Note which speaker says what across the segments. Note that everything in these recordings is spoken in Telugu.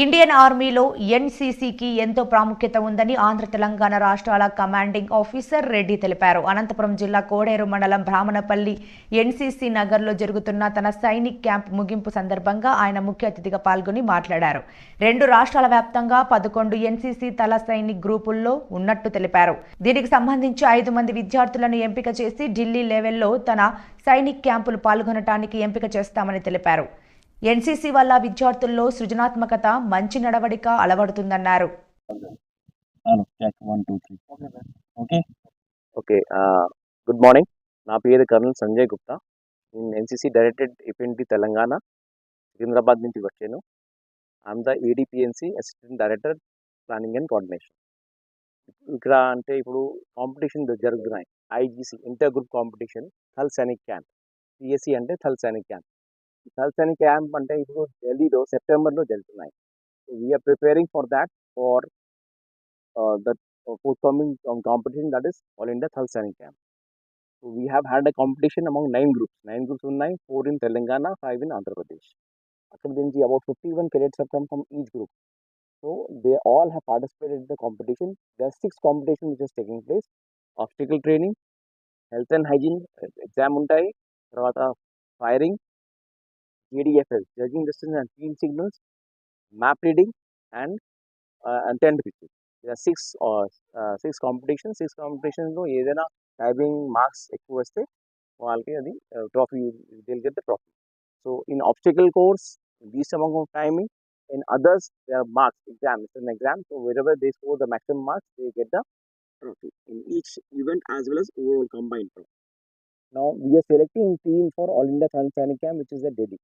Speaker 1: ఇండియన్ ఆర్మీలో ఎన్సీసీకి ఎంతో ప్రాముఖ్యత ఉందని ఆంధ్ర తెలంగాణ రాష్ట్రాల కమాండింగ్ ఆఫీసర్ రెడ్డి తెలిపారు. అనంతపురం జిల్లా కోడేరు మండలం బ్రాహ్మణపల్లి ఎన్సీసీ నగర్లో జరుగుతున్న తన సైనిక్ క్యాంప్ ముగింపు సందర్భంగా ఆయన ముఖ్య అతిథిగా పాల్గొని మాట్లాడారు. రెండు రాష్ట్రాల వ్యాప్తంగా పదకొండు ఎన్సీసీ తల సైనిక్ గ్రూపుల్లో ఉన్నట్టు తెలిపారు. దీనికి సంబంధించి ఐదు మంది విద్యార్థులను ఎంపిక చేసి ఢిల్లీ లెవెల్లో తన సైనిక్ క్యాంపులు పాల్గొనటానికి ఎంపిక చేస్తామని తెలిపారు. ఎన్సీసీ వల్ల విద్యార్థుల్లో సృజనాత్మకత మంచి నడవడిక అలవడుతుందన్నారు.
Speaker 2: ఓకే
Speaker 3: ఓకే గుడ్ మార్నింగ్ నా పేరు కర్నల్ సంజయ్ గుప్తా. నేను ఎన్సీసీ డైరెక్టెడ్ ఇఫెంటి తెలంగాణ సికింద్రాబాద్ నుంచి వచ్చాను. I'm the ADPNC assistant director planning and coordination ఇక్కడ అంటే ఇప్పుడు కాంపిటీషన్ జరుగుతున్నాయి. IGC inter group competition Thal Sainik camp CSC అంటే Thal Sainik camp థల్ Sainik camp అంటే ఇప్పుడు ఢిల్లీలో సెప్టెంబర్లో జరుగుతున్నాయి we're preparing for that for the forthcoming um, competition that is All India Thal Sainik Camp. So we have had a competition among nine groups. Nine groups ఉన్నాయి four in Telangana, five in Andhra Pradesh. అక్కడ నుంచి about 51 cadets have come from each group. So they all have participated in the competition. There are six competitions which is taking place. Obstacle training, health and hygiene, exam ఉంటాయి తర్వాత firing JDFL judging distance and field signals map reading and and tent picture ఇలా సిక్స్ సిక్స్ కాంపిటీషన్ సిక్స్ కాంపిటీషన్లో ఏదైనా టైపింగ్ మార్క్స్ ఎక్కువ వస్తే వాళ్ళకి అది trophy they'll get the trophy so in obstacle course least amount of timing in others they are marks exam it's an exam so wherever they score the maximum marks they get the trophy in each event as well as overall combined trophy. Now we are selecting team for All India Trans Camp which is at Delhi.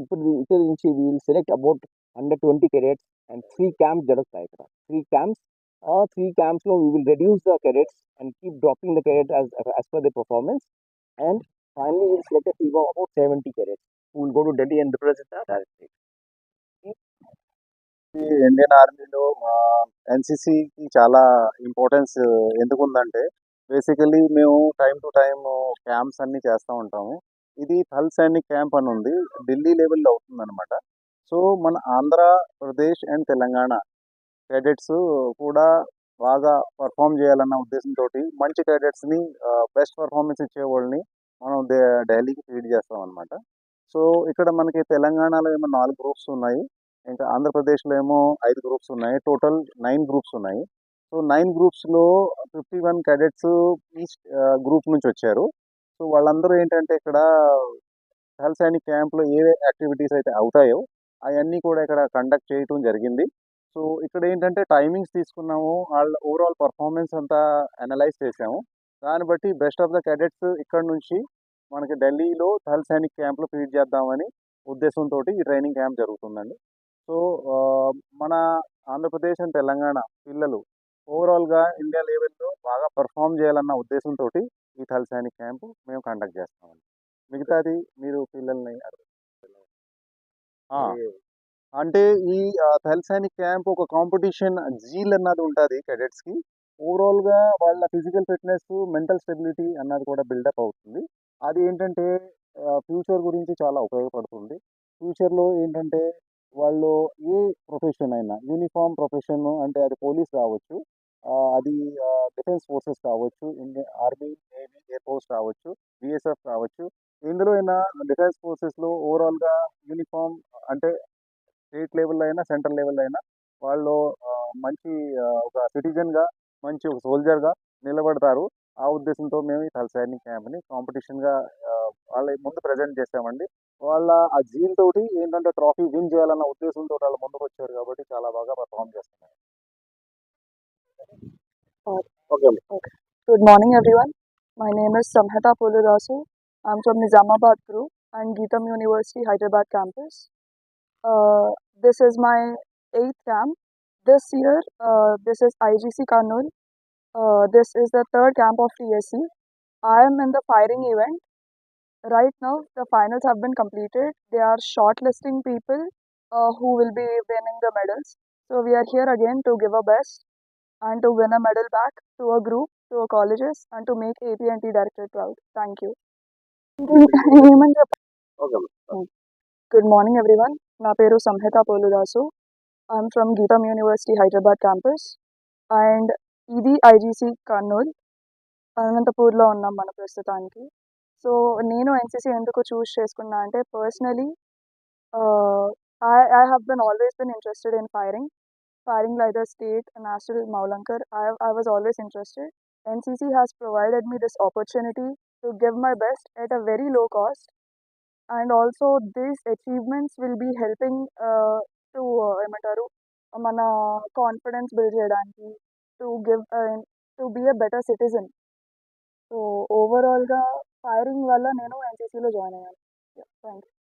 Speaker 3: ఇప్పుడు ఇక్కడ నుంచి will select about hundred twenty cadets and three camps జరుగుతాయి ఇక్కడ త్రీ క్యాంప్స్ ఆ three క్యాంప్స్లో we will reduce the cadets and keep dropping the cadet as per the performance and finally will select ఈ about seventy cadets will go to Delhi and represent
Speaker 2: direct Indian ఆర్మీలో ఎన్సిసికి చాలా ఇంపార్టెన్స్ ఎందుకుందంటే బేసికలీ మేము టైం టు టైం క్యాంప్స్ అన్నీ చేస్తూ ఉంటాము. ఇది థల్ సైనిక్ క్యాంప్ అని ఉంది. ఢిల్లీ లెవెల్లో అవుతుంది అనమాట సో మన ఆంధ్రప్రదేశ్ అండ్ తెలంగాణ క్యాడెట్స్ కూడా బాగా పర్ఫామ్ చేయాలన్న ఉద్దేశంతో మంచి క్యాడెట్స్ని బెస్ట్ పర్ఫార్మెన్స్ ఇచ్చే వాళ్ళని మనం డైలీకి ఢిల్లీకి ఫీడ్ చేస్తాం అనమాట సో ఇక్కడ మనకి తెలంగాణలో ఏమో నాలుగు గ్రూప్స్ ఉన్నాయి. ఇంకా ఆంధ్రప్రదేశ్లో ఏమో ఐదు గ్రూప్స్ ఉన్నాయి. టోటల్ నైన్ గ్రూప్స్ ఉన్నాయి. సో నైన్ గ్రూప్స్లో fifty one cadets each group నుంచి వచ్చారు. సో వాళ్ళందరూ ఏంటంటే ఇక్కడ హెల్ సైనిక్ క్యాంప్లో ఏ యాక్టివిటీస్ అయితే అవుతాయో అవన్నీ కూడా ఇక్కడ కండక్ట్ చేయటం జరిగింది. సో ఇక్కడ ఏంటంటే టైమింగ్స్ తీసుకున్నాము వాళ్ళ ఓవరాల్ పర్ఫార్మెన్స్ అంతా అనలైజ్ చేసాము. దాన్ని బట్టి బెస్ట్ ఆఫ్ ద క్యాడెట్స్ ఇక్కడ నుంచి మనకి ఢిల్లీలో థల్ సైనిక్ క్యాంప్లో ఫీడ్ చేద్దామని ఉద్దేశంతో ఈ ట్రైనింగ్ క్యాంప్ జరుగుతుందండి. సో మన ఆంధ్రప్రదేశ్ అండ్ తెలంగాణ పిల్లలు ఓవరాల్గా ఇండియా లెవెల్లో బాగా పర్ఫామ్ చేయాలన్న ఉద్దేశంతో ఈ థల్ సైనిక్ క్యాంపు మేము కండక్ట్ చేస్తామండి. మిగతాది మీరు పిల్లల్ని అంటే ఈ థల్ సైనిక్ క్యాంప్ ఒక కాంపిటీషన్ జీల్ అన్నది ఉంటుంది కెడెట్స్కి. ఓవరాల్గా వాళ్ళ ఫిజికల్ ఫిట్నెస్ మెంటల్ స్టెబిలిటీ అన్నది కూడా బిల్డప్ అవుతుంది. అది ఏంటంటే ఫ్యూచర్ గురించి చాలా ఉపయోగపడుతుంది. ఫ్యూచర్లో ఏంటంటే వాళ్ళు ఏ ప్రొఫెషన్ అయినా యూనిఫామ్ ప్రొఫెషన్ అంటే అది పోలీస్ కావచ్చు ఆ, అది డిఫెన్స్ ఫోర్సెస్ కావచ్చు Indian army navy air force కావచ్చు బిఎస్ఎఫ్ కావచ్చు. ఎందులో అయినా డిఫెన్స్ ఫోర్సెస్లో ఓవరాల్గా యూనిఫామ్ అంటే స్టేట్ లెవెల్లో అయినా సెంట్రల్ లెవెల్లో అయినా వాళ్ళు మంచి ఒక సిటిజన్గా మంచి ఒక సోల్జర్గా నిలబడతారు. ఆ ఉద్దేశంతో మేము ఈ థల్ క్యాంప్ని కాంపిటీషన్గా వాళ్ళ ముందు ప్రజెంట్ చేసామండి వాళ్ళ ఆ జీన్ తోటి ఏంటంటే ట్రాఫీ విన్ చేయాలన్న ఉద్దేశంతో వాళ్ళు ముందుకు వచ్చారు కాబట్టి చాలా బాగా పర్ఫామ్ చేస్తున్నారు. Okay
Speaker 4: Good morning, everyone. My name is Samhita Polurasu. I'm from Nizamabad Group and Geetam University, Hyderabad campus. Uh, this is my eighth camp. This year, uh, this is IGC Kannur. Uh, this is the third camp of TSC. I am in the firing event. Right now, the finals have been completed. They are shortlisting people uh, who will be winning the medals. So we are here again to give our best and to win a medal back to a group, to a colleges, and to make AT&T Directorate proud. Thank you. ఏమని చెప్ప-
Speaker 3: Okay.
Speaker 4: గుడ్ మార్నింగ్ ఎవ్రీవన్ నా పేరు Samhita Poludasu I'm from Geetam University Hyderabad campus and ఇది ఐజీసీ కర్నూల్ అనంతపూర్లో ఉన్నాం మన ప్రస్తుతానికి సో నేను ఎన్సీసీ ఎందుకు చూస్ చేసుకున్నా అంటే personally I I have been always been interested in firing firing like the state national Maulankar, I, I was always interested. NCC has provided me this opportunity to give my best at a very low cost, and also these achievements will be helping uh, to uh, ఏమంటారు మన కాన్ఫిడెన్స్ బిల్డ్ చేయడానికి to give to be a better citizen so ఓవరాల్గా ఫైరింగ్ వల్ల నేను ఎన్సీసీలో జాయిన్ అయ్యాను థ్యాంక్ యూ